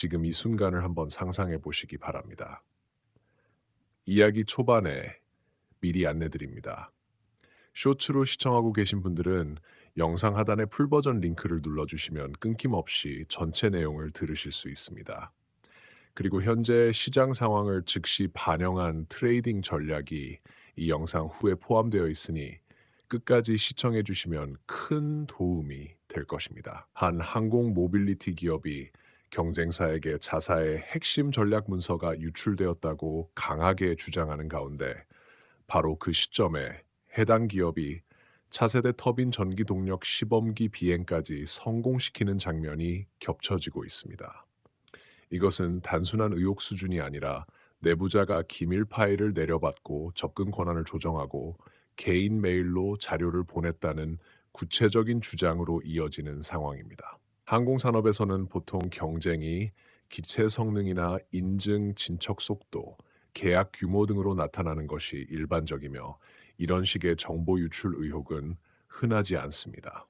지금 이 순간을 한번 상상해 보시기 바랍니다. 이야기 초반에 미리 안내드립니다. 쇼츠로 시청하고 계신 분들은 영상 하단의 풀버전 링크를 눌러주시면 끊김없이 전체 내용을 들으실 수 있습니다. 그리고 현재 시장 상황을 즉시 반영한 트레이딩 전략이 이 영상 후에 포함되어 있으니 끝까지 시청해 주시면 큰 도움이 될 것입니다. 한 항공 모빌리티 기업이 경쟁사에게 자사의 핵심 전략 문서가 유출되었다고 강하게 주장하는 가운데 바로 그 시점에 해당 기업이 차세대 터빈 전기 동력 시범기 비행까지 성공시키는 장면이 겹쳐지고 있습니다. 이것은 단순한 의혹 수준이 아니라 내부자가 기밀 파일을 내려받고 접근 권한을 조정하고 개인 메일로 자료를 보냈다는 구체적인 주장으로 이어지는 상황입니다. 항공산업에서는 보통 경쟁이 기체 성능이나 인증 진척 속도, 계약 규모 등으로 나타나는 것이 일반적이며 이런 식의 정보 유출 의혹은 흔하지 않습니다.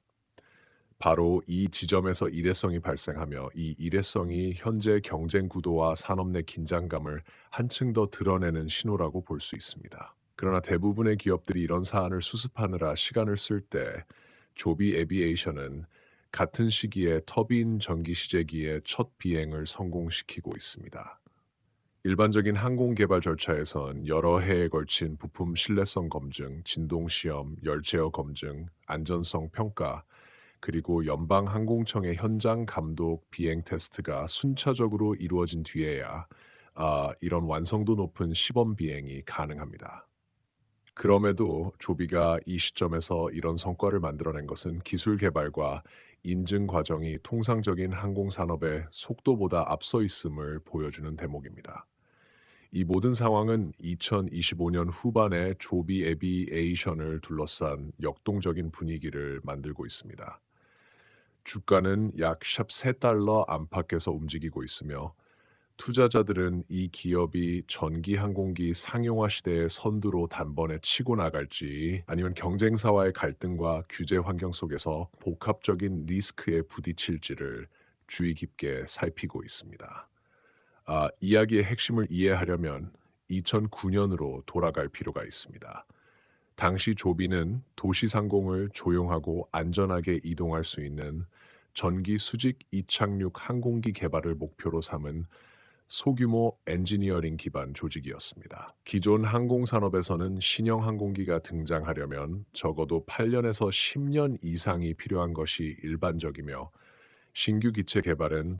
바로 이 지점에서 일회성이 발생하며 이 일회성이 현재 경쟁 구도와 산업 내 긴장감을 한층 더 드러내는 신호라고 볼 수 있습니다. 그러나 대부분의 기업들이 이런 사안을 수습하느라 시간을 쓸 때 조비 에비에이션은 같은 시기에 터빈 전기 시제기의 첫 비행을 성공시키고 있습니다. 일반적인 항공 개발 절차에선 여러 해에 걸친 부품 신뢰성 검증, 진동 시험, 열 제어 검증, 안전성 평가, 그리고 연방 항공청의 현장 감독 비행 테스트가 순차적으로 이루어진 뒤에야 아, 이런 완성도 높은 시범 비행이 가능합니다. 그럼에도 조비가 이 시점에서 이런 성과를 만들어낸 것은 기술 개발과 인증 과정이 통상적인 항공 산업의 속도보다 앞서 있음을 보여주는 대목입니다. 이 모든 상황은 2025년 후반에 조비 에비에이션을 둘러싼 역동적인 분위기를 만들고 있습니다. 주가는 약 샵 3달러 안팎에서 움직이고 있으며 투자자들은 이 기업이 전기 항공기 상용화 시대의 선두로 단번에 치고 나갈지 아니면 경쟁사와의 갈등과 규제 환경 속에서 복합적인 리스크에 부딪힐지를 주의 깊게 살피고 있습니다. 아, 이야기의 핵심을 이해하려면 2009년으로 돌아갈 필요가 있습니다. 당시 조비는 도시 상공을 조용하고 안전하게 이동할 수 있는 전기 수직 이착륙 항공기 개발을 목표로 삼은 소규모 엔지니어링 기반 조직이었습니다. 기존 항공산업에서는 신형 항공기가 등장하려면 적어도 8년에서 10년 이상이 필요한 것이 일반적이며 신규 기체 개발은